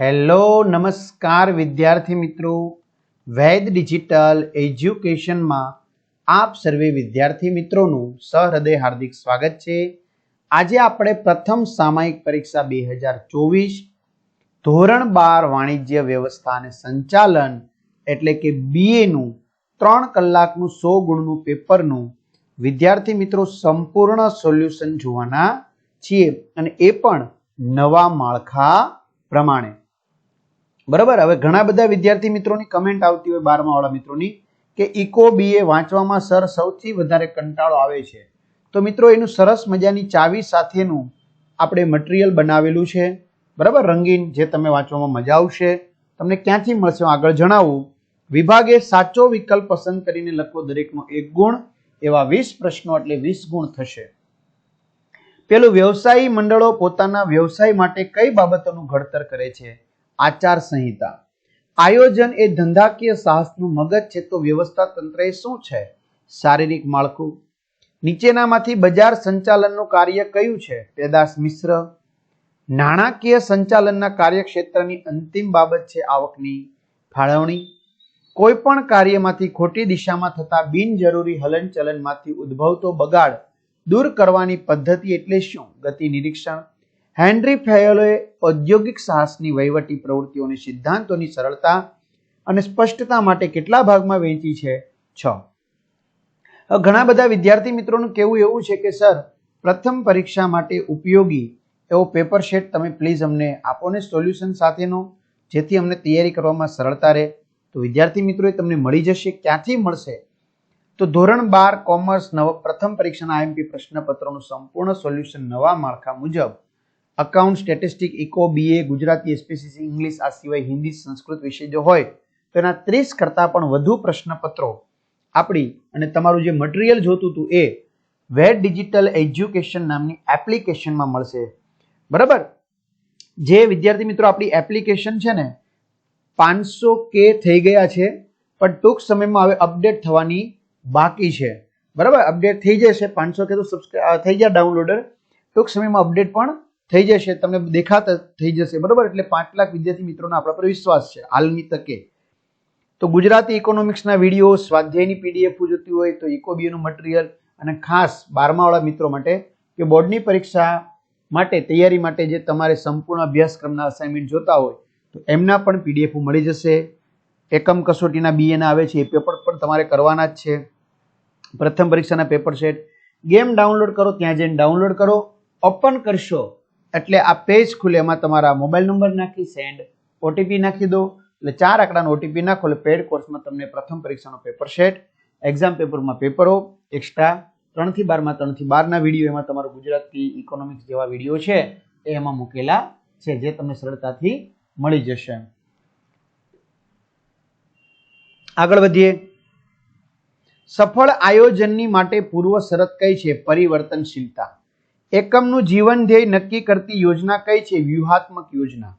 Hello, નમસ્કાર વિદ્યાર્થી મિત્રો. વૈદ ડિજિટલ એજ્યુકેશનમાં આપ સર્વે વિદ્યાર્થી મિત્રોનું સહૃદય હાર્દિક સ્વાગત છે. આજે આપણે પ્રથમ સામાયિક પરીક્ષા બે હજાર ચોવીસ, ધોરણ બાર વાણિજ્ય વ્યવસ્થા અને સંચાલન, એટલે કે બીએનું ત્રણ કલાકનું સો ગુણનું પેપરનું વિદ્યાર્થી મિત્રો સંપૂર્ણ સોલ્યુશન જોવાના છીએ. અને એ પણ નવા માળખા પ્રમાણે. બરાબર? હવે ઘણા બધા વિદ્યાર્થી મિત્રોની કમેન્ટ આવતી હોય બારમા વાળા મિત્રોની કે ઇકો બીએ વાંચવામાં સર સૌથી વધારે કંટાળો આવે છે. તો મિત્રો, એનું સરસ મજાની ચાવી સાથેનું આપણે મટીરિયલ બનાવેલું છે. બરાબર? રંગીન જે તમે વાંચવામાં મજા આવશે. તમને ક્યાંથી મળશે આગળ જણાવું. વિભાગે સાચો વિકલ્પ પસંદ કરીને લખો દરેકનો એક ગુણ, એવા વીસ પ્રશ્નો એટલે વીસ ગુણ થશે. પેલું વ્યવસાયી મંડળો પોતાના વ્યવસાય માટે કઈ બાબતોનું ઘડતર કરે છે? આચાર સંહિતા આયોજન એ ધંધાકીય સાહસનું મગજ છે તો વ્યવસ્થા તંત્ર એ શું છે? શારીરિક માળખું. નીચેનામાંથી બજાર સંચાલનનું કાર્ય કયું છે? પેદાશ મિશ્ર. નાણાકીય સંચાલનના કાર્યક્ષેત્રની અંતિમ બાબત છે આવકની ફાળવણી. કોઈ પણ કાર્યમાંથી ખોટી દિશામાં થતા બિનજરૂરી હલનચલનમાંથી ઉદ્ભવતો બગાડ દૂર કરવાની પદ્ધતિ એટલે શું? ગતિ નિરીક્ષણ. હેનરી ફેયોલોએ ઔદ્યોગિક સાહસની વહીવટી પ્રવૃત્તિઓની સિદ્ધાંતોની સરળતા અને સ્પષ્ટતા માટે કેટલા ભાગમાં વહેંચી છે? છ. ઘણા બધા વિદ્યાર્થી મિત્રોનું કહેવું એવું છે કે, સર, પ્રથમ પરીક્ષા માટે ઉપયોગી એવો પેપર શેટ તમે પ્લીઝ અમને આપો ને સોલ્યુશન સાથેનો, જેથી અમને તૈયારી કરવામાં સરળતા રહે. તો વિદ્યાર્થી મિત્રોએ તમને મળી જશે, ક્યાંથી મળશે? તો ધોરણ બાર કોમર્સ નવ, પ્રથમ પરીક્ષાના આઈએમપી પ્રશ્નપત્રોનું સંપૂર્ણ સોલ્યુશન નવા માળખા મુજબ account statistic eco, BA, Gujarati SPCC English, આ સિવાય હિન્દી સંસ્કૃત વિષય જો હોય, તો એના ત્રીસ કરતાં પણ વધુ પ્રશ્નપત્રો આપણી અને તમારું જે મટીરિયલ જોતું હતું એ વેટ ડિજિટલ એજ્યુકેશન નામની એપ્લિકેશનમાં મળશે. બરાબર? જે વિદ્યાર્થી મિત્રો આપણી એપ્લિકેશન છે ને, પાંચસો કે થઈ ગયા છે, પણ ટૂંક સમયમાં હવે અપડેટ થવાની બાકી છે. બરાબર? અપડેટ થઈ જશે, પાંચસો કે તો સબસ્ક્રાઇબ થઈ ગયા ડાઉનલોડર. ટૂંક સમયમાં અપડેટ પણ થઈ જશે, તમને દેખાતા થઈ જશે, બરાબર? એટલે પાંચ લાખ વિદ્યાર્થી મિત્રોનો આપણા પર વિશ્વાસ છે, હાલની તકે. તો ગુજરાતી ઇકોનોમિક્સના વીડિયો, સ્વાધ્યાયની પીડીએફ જોતી હોય તો ઇકોબીએનું મટીરિયલ અને ખાસ બારમાવાળા મિત્રો માટે કે બોર્ડની પરીક્ષા માટે, તૈયારી માટે જે તમારે સંપૂર્ણ અભ્યાસક્રમના અસાઇનમેન્ટ જોતા હોય, તો એમના પણ પીડીએફ મળી જશે. એકમ કસોટીના બીએના આવે છે, એ પેપર પણ તમારે કરવાના જ છે. પ્રથમ પરીક્ષાના પેપર સેટ ગેમ ડાઉનલોડ કરો, ત્યાં જઈને ડાઉનલોડ કરો. ઓપન કરશો એટલે આ પેજ ખુલે, એમાં તમારા મોબાઈલ નંબર નાખી સેન્ડ ઓટીપી નાખી દો. એટલે ચાર આંકડાનો ઓટીપી નાખો, એટલે પેડ કોર્સમાં તમને પ્રથમ પરીક્ષાનો પેપર સેટ એક્ઝામ પેપરમાં પેપરો એક્સ્ટ્રા ત્રણથી બારમાં ત્રણથી બારના વીડિયો એમાં તમારો ગુજરાતી ઇકોનોમિક્સ જેવા વીડિયો છે, એ એમાં મૂકેલા છે, જે તમને સરળતાથી મળી જશે. આગળ વધીએ. સફળ આયોજનની માટે પૂર્વ શરત કઈ છે? પરિવર્તનશીલતા. એકમનું જીવન ધ્યેય નક્કી કરતી યોજના કઈ છે? વ્યૂહાત્મક યોજના.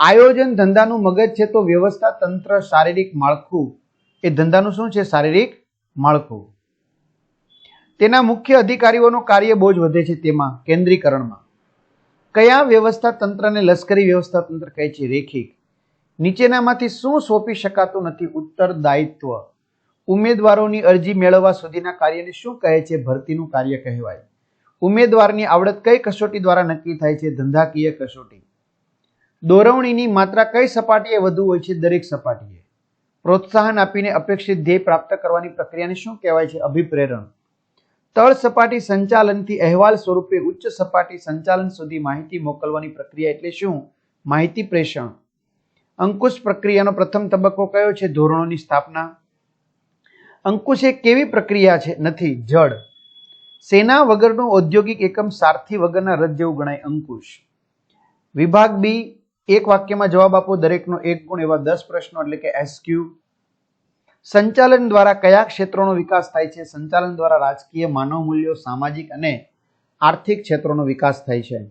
આયોજન ધંધાનું મગજ છે તો વ્યવસ્થા, તંત્ર, શારીરિક માળખું. એ ધંધાનું શું છે? શારીરિક માળખું. તેના મુખ્ય અધિકારીઓનું કાર્ય બહુ જ વધે છે તેમાં, કેન્દ્રીકરણમાં. કયા વ્યવસ્થા તંત્રને લશ્કરી વ્યવસ્થા તંત્ર કહે છે? રેખિક. નીચેનામાંથી શું સોંપી શકાતું નથી? ઉત્તરદાયિત્વ ઉમેદવારોની અરજી મેળવવા સુધીના કાર્યને શું કહે છે? ભરતીનું કાર્ય કહેવાય. ઉમેદવારની આવડત કઈ કસોટી દ્વારા નક્કી થાય છે? ધંધાકીય કસોટી. દોરવણીની માત્રા કઈ સપાટીએ વધુ હોય છે દરેક સપાટીએ? પ્રોત્સાહન આપીને અપેક્ષિત ધ્યેય પ્રાપ્ત કરવાની પ્રક્રિયાને શું કહેવાય છે? અભિપ્રેરણ. તળ સપાટી સંચાલનથી અહેવાલ સ્વરૂપે ઉચ્ચ સપાટી સંચાલન સુધી માહિતી મોકલવાની પ્રક્રિયા એટલે શું? માહિતી પ્રેષણ. અંકુશ પ્રક્રિયાનો પ્રથમ તબક્કો કયો છે? ધોરણોની સ્થાપના. અંકુશ એ કેવી પ્રક્રિયા છે? નથી જડ સેના વગરનું ઔદ્યોગિક એકમ સારથી વગરના રથ જેવું ગણાય અંકુશ. વિભાગ બી, એક વાક્યમાં જવાબ આપો, દરેકનો એક ગુણ એવા દસ પ્રશ્નો એટલે કે એસક્યુ સંચાલન દ્વારા કયા ક્ષેત્રોનો વિકાસ થાય છે? સંચાલન દ્વારા રાજકીય માનવ મૂલ્યો, સામાજિક અને આર્થિક ક્ષેત્રોનો વિકાસ થાય છે.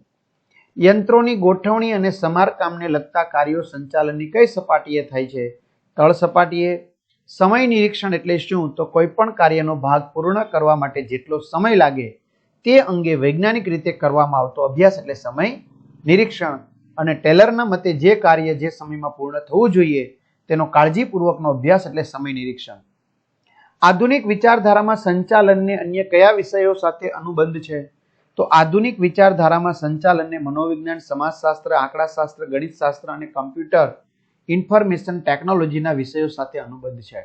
યંત્રોની ગોઠવણી અને સમારકામને લગતા કાર્યો સંચાલનની કઈ સપાટીએ થાય છે? તળ સપાટીએ સમય નિરીક્ષણ એટલે શું? તો કોઈ પણ કાર્યનો ભાગ પૂર્ણ કરવા માટે જેટલો સમય લાગે તે અંગે વૈજ્ઞાનિક રીતે કરવામાં આવતો અભ્યાસ એટલે સમય નિરીક્ષણ. અને ટેલરના મતે જે કાર્ય જે સમયમાં પૂર્ણ થવું જોઈએ તેનો કાળજીપૂર્વકનો અભ્યાસ એટલે સમય નિરીક્ષણ. આધુનિક વિચારધારામાં સંચાલનને અન્ય કયા વિષયો સાથે અનુબંધ છે? તો આધુનિક વિચારધારામાં સંચાલનને મનોવિજ્ઞાન, સમાજશાસ્ત્ર, આંકડાશાસ્ત્ર, ગણિતશાસ્ત્ર અને કમ્પ્યુટર ઇન્ફોર્મેશન ટેકનોલોજીના વિષયો સાથે અનુબંધ છે.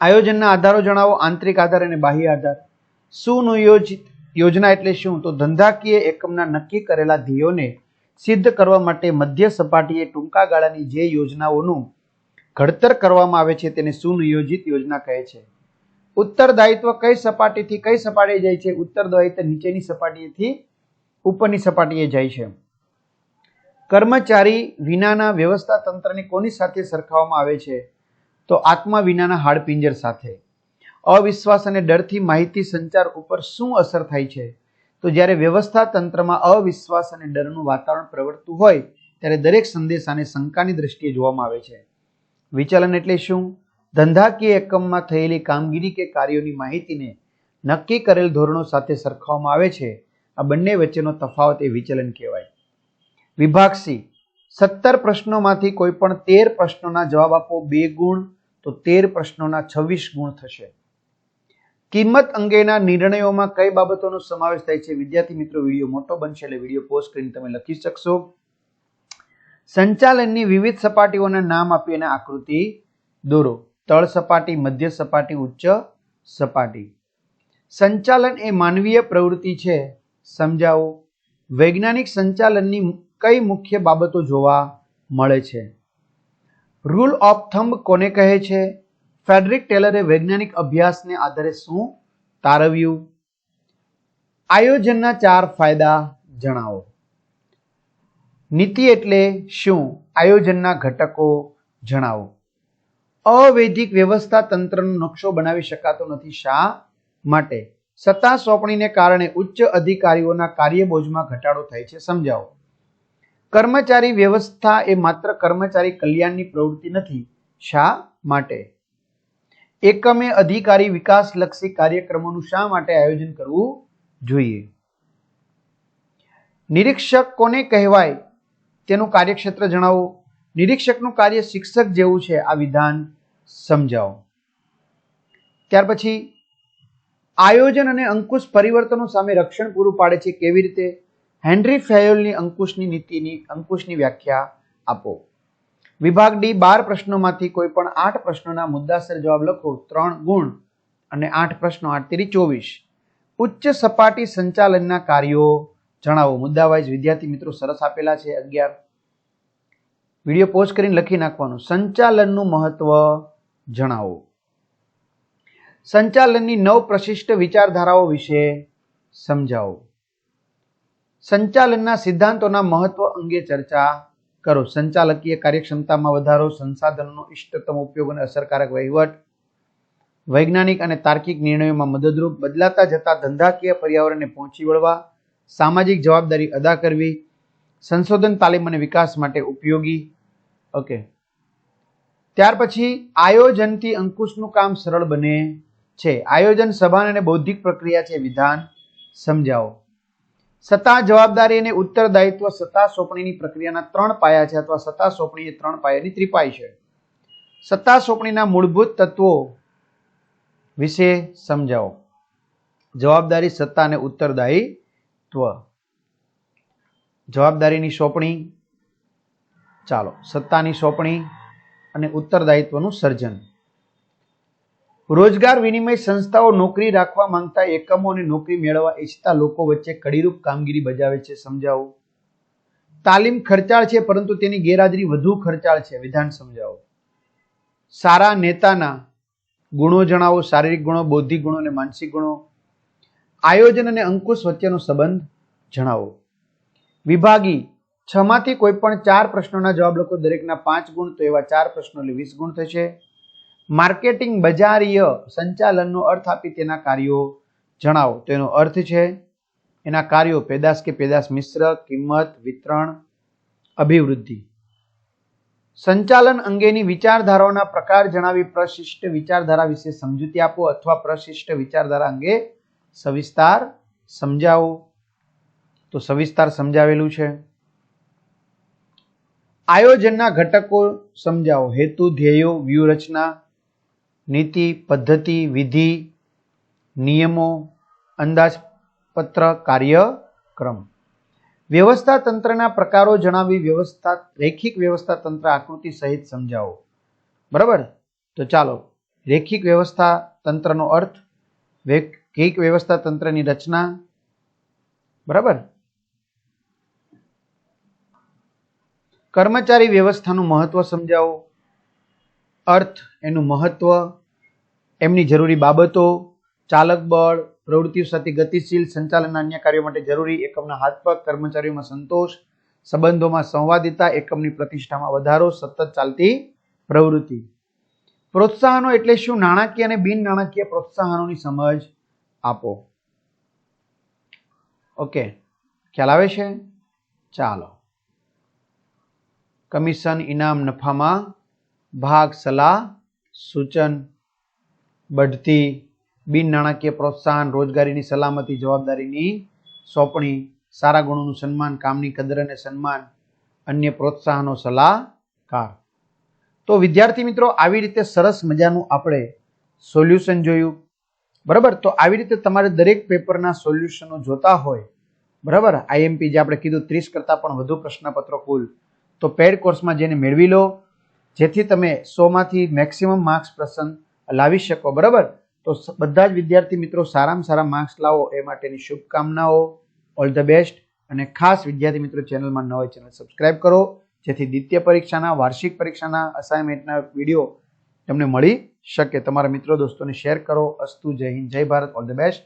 આયોજનના આધારો જણાવો, આંતરિક આધાર અને બાહ્ય આધાર. સુનિયોજિત યોજના એટલે શું? તો ધંધાકીય એકમના નક્કી કરેલા ધ્યેયોને સિદ્ધ કરવા માટે મધ્ય સપાટીએ ટૂંકા ગાળાની જે યોજનાઓનું ઘડતર કરવામાં આવે છે તેને સુનિયોજિત યોજના કહે છે? ઉત્તરદાયિત્વ કઈ સપાટીથી કઈ સપાટીએ જાય છે? ઉત્તરદાયિત્વ નીચેની સપાટીએથી ઉપરની સપાટીએ જાય છે. કર્મચારી વિનાના વ્યવસ્થા તંત્રને કોની સાથે સરખાવવામાં આવે છે? તો આત્મા વિનાના હાડપિંજર સાથે. અવિશ્વાસ અને ડરથી માહિતી સંચાર ઉપર શું અસર થાય છે? તો જ્યારે વ્યવસ્થા તંત્રમાં અવિશ્વાસ અને ડરનું વાતાવરણ પ્રવર્તતું હોય, ત્યારે દરેક સંદેશાને શંકાની દ્રષ્ટિએ જોવામાં આવે છે. વિચલન એટલે શું? ધંધાકીય એકમમાં થયેલી કામગીરી કે કાર્યોની માહિતીને નક્કી કરેલ ધોરણો સાથે સરખાવવામાં આવે છે. આ બંને વચ્ચેનો તફાવત એ વિચલન કહેવાય. વિભાગ સી સત્તર પ્રશ્નોમાંથી કોઈ પણ તેર પ્રશ્નોના જવાબ આપો, બે ગુણ, તો તેર પ્રશ્નોના છવ્વીસ ગુણ થશે. કિંમત અંગેના નિર્ણયોમાં કઈ બાબતોનો સમાવેશ થાય છે? વિદ્યાર્થી મિત્રો, વીડિયો મોટો બનશે એટલે વીડિયો પોઝ કરીને તમે લખી શકશો. સંચાલનની વિવિધ સપાટીઓના નામ આપી અને આકૃતિ દોરો. તળ સપાટી, મધ્ય સપાટી, ઉચ્ચ સપાટી. સંચાલન એ માનવીય પ્રવૃત્તિ છે. સમજાવો. વૈજ્ઞાનિક સંચાલનની કઈ મુખ્ય બાબતો જોવા મળે છે? રૂલ ઓફ થંબ કોને કહે છે? ફેડરિક ટેલરે વૈજ્ઞાનિક અભ્યાસને આધારે શું તારવ્યું? આયોજનના ચાર ફાયદા જણાવો. નીતિ એટલે શું? આયોજનના ઘટકો જણાવો. અવૈધિક વ્યવસ્થા તંત્રનો નકશો બનાવી શકાતો નથી શા માટે? સત્તા સોંપણીને કારણે ઉચ્ચ અધિકારીઓના કાર્યબોજમાં ઘટાડો થાય છે, સમજાવો. કર્મચારી વ્યવસ્થા એ માત્ર કર્મચારી કલ્યાણની પ્રવૃત્તિ નથી, શા માટે? એકમે અધિકારી વિકાસલક્ષી કાર્યક્રમોનું શા માટે આયોજન કરવું જોઈએ? નિરીક્ષક કોને કહેવાય? તેનું કાર્યક્ષેત્ર જણાવો. નિરીક્ષકનું કાર્ય શિક્ષક જેવું છે. આ વિધાન સમજાવો. ત્યાર પછી, આયોજન અને અંકુશ પરિવર્તનો સામે રક્ષણ પૂરું પાડે છે કેવી રીતે? હેનરી ફેયોલની અંકુશની નીતિની, અંકુશની વ્યાખ્યા આપો. વિભાગ ડી, બાર પ્રશ્નોમાંથી કોઈ પણ આઠ પ્રશ્નોના મુદ્દાસર જવાબ લખો. ત્રણ ગુણ અને આઠ પ્રશ્નો આઠ તેરી ચોવીસ. ઉચ્ચ સપાટી સંચાલનના કાર્યો જણાવો. મુદ્દા વાઇઝ વિદ્યાર્થી મિત્રો સરસ આપેલા છે અગિયાર. વીડિયો પોઝ કરીને લખી નાખવાનું. સંચાલનનું મહત્વ જણાવો. સંચાલનની નવ પ્રશિષ્ટ વિચારધારાઓ વિશે સમજાવો. સંચાલનના સિદ્ધાંતોના મહત્વ અંગે ચર્ચા કરો. સંચાલકીય કાર્યક્ષમતામાં વધારો, સંસાધનોનો ઇષ્ટતમ ઉપયોગ અને અસરકારક વહીવટ, વૈજ્ઞાનિક અને તાર્કિક નિર્ણયોમાં મદદરૂપ બદલાતા જતા ધંધાકીય પર્યાવરણને પહોંચી વળવા, સામાજિક જવાબદારી અદા કરવી, સંશોધન, તાલીમ અને વિકાસ માટે ઉપયોગી. ઓકે ત્યાર પછી આયોજનથી અંકુશનું કામ સરળ બને છે. આયોજન સભાન અને બૌદ્ધિક પ્રક્રિયા છે. વિધાન સમજાવો. સત્તા, જવાબદારી અને ઉત્તરદાયિત્વ સત્તા સોંપણીની પ્રક્રિયાના ત્રણ પાયા છે અથવા સત્તા સોંપણી એ ત્રણ પાયાની ત્રિપાઈ છે. સત્તા સોંપણીના મૂળભૂત તત્વો વિશે સમજાવો. જવાબદારી, સત્તા અને ઉત્તરદાયિત્વ. જવાબદારીની સોંપણી, ચાલો. સત્તાની સોંપણી અને ઉત્તરદાયિત્વનું સર્જન. રોજગાર વિનિમય સંસ્થાઓ નોકરી રાખવા માંગતા એકમો અને નોકરી મેળવવા ઈચ્છતા લોકો વચ્ચે કડીરૂપ કામગીરી બજાવે છે, સમજાવો. તાલીમ ખર્ચાળ છે, પરંતુ તેની ગેરહાજરી વધુ ખર્ચાળ છે, વિધાન સમજાવો. સારા નેતાના ગુણો જણાવો, શારીરિક ગુણો, બૌદ્ધિક ગુણો અને માનસિક ગુણો. આયોજન અને અંકુશ વચ્ચેનો સંબંધ જણાવો. વિભાગી છમાંથી કોઈ પણ ચાર પ્રશ્નોના જવાબ લખો. દરેકના પાંચ ગુણ, તો એવા ચાર પ્રશ્નો એટલે વીસ ગુણ થશે. માર્કેટિંગ બજારીય સંચાલનનો અર્થ આપી તેના કાર્યો જણાવો. તો એનો અર્થ છે, એના કાર્યો પેદાશ કે પેદાશ મિશ્ર, કિંમત, વિતરણ, અભિવૃદ્ધિ. સંચાલન અંગેની વિચારધારાઓના પ્રકાર જણાવી પ્રશિષ્ટ વિચારધારા વિશે સમજૂતી આપો અથવા પ્રશિષ્ટ વિચારધારા અંગે સવિસ્તાર સમજાવો. તો સવિસ્તાર સમજાવેલું છે. આયોજનના ઘટકો સમજાવો. હેતુ, ધ્યેયો, વ્યૂહરચના નીતિ, પદ્ધતિ, વિધિ, નિયમો, અંદાજપત્ર, કાર્યક્રમ. વ્યવસ્થા તંત્રના પ્રકારો જણાવી વ્યવસ્થા, રેખિક વ્યવસ્થા તંત્ર આકૃતિ સહિત સમજાવો. બરાબર? તો ચાલો, રેખિક વ્યવસ્થા તંત્રનો અર્થ, રેખિક વ્યવસ્થા તંત્રની રચના. બરાબર? કર્મચારી વ્યવસ્થાનું મહત્વ સમજાવો. અર્થ, એનું મહત્વ, એમની જરૂરી બાબતો, ચાલક બળ, પ્રવૃત્તિઓ સાથે ગતિશીલ સંચાલનના અન્ય કાર્યો માટે જરૂરી એકમના હાથપગ કર્મચારીઓમાં સંતોષ, સંબંધોમાં સંવાદિતા, એકમની પ્રતિષ્ઠામાં વધારો, સતત ચાલતી પ્રવૃત્તિ. પ્રોત્સાહનો એટલે શું? નાણાકીય અને બિન નાણાકીય પ્રોત્સાહનોની સમજ આપો. ઓકે. ખ્યાલ આવે છે? ચાલો. કમિશન ઇનામ નફામાં ભાગ, સલાહ, સૂચન, બઢતી, બિન નાણાકીય પ્રોત્સાહન, રોજગારીની સલામતી, જવાબદારીની સોંપણી, સારા ગુણોનું સન્માન, કામની કદર અને સન્માન, અન્ય પ્રોત્સાહનો સલાહકાર. તો વિદ્યાર્થી મિત્રો, આવી રીતે સરસ મજાનું આપણે સોલ્યુશન જોયું. બરાબર? તો આવી રીતે તમારે દરેક પેપરના સોલ્યુશનો જોતા હોય. બરાબર? આઈએમપી જે આપણે કીધું, ત્રીસ કરતાં પણ વધુ પ્રશ્નપત્રો કુલ. તો પેડ કોર્સમાં જેને મેળવી લો જેથી તમે સોમાંથી મેક્સિમમ માર્ક્સ પસંદ લાવી શકો, બરાબર? તો બધા જ વિદ્યાર્થી મિત્રો સારામાં સારા માર્ક્સ લાવો એ માટેની શુભકામનાઓ. ઓલ ધ બેસ્ટ અને ખાસ વિદ્યાર્થી મિત્રો ચેનલમાં ન હોય ચેનલ સબસ્ક્રાઇબ કરો, જેથી દ્વિતીય પરીક્ષાના, વાર્ષિક પરીક્ષાના અસાઇનમેન્ટના વીડિયો તમને મળી શકે. તમારા મિત્રો, દોસ્તોને શેર કરો. અસ્તુ, જય હિન્દ, જય ભારત. All the best